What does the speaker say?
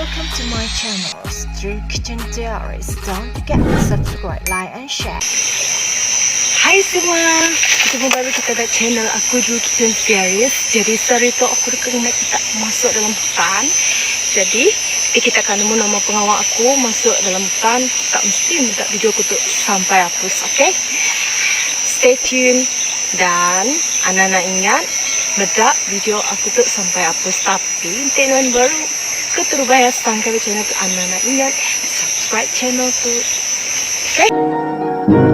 Welcome to my channel, Through Kitchen Diaries. Don't forget to subscribe, like, and share. Hai semua, ketemu baru kita kat channel aku Drew Kitchen Series. Jadi hari tu aku dekat nak kita masuk dalam hutan. Jadi eh, kita akan nemu nama pengawal aku masuk dalam hutan. Tak mesti minta video aku tu sampai hapus, okay? Stay tune dan anak-anak ingat bedak video aku tu sampai hapus. Tapi tenan baru keterubaya sangka channel tu anak-anak ingat subscribe channel tu. Okay?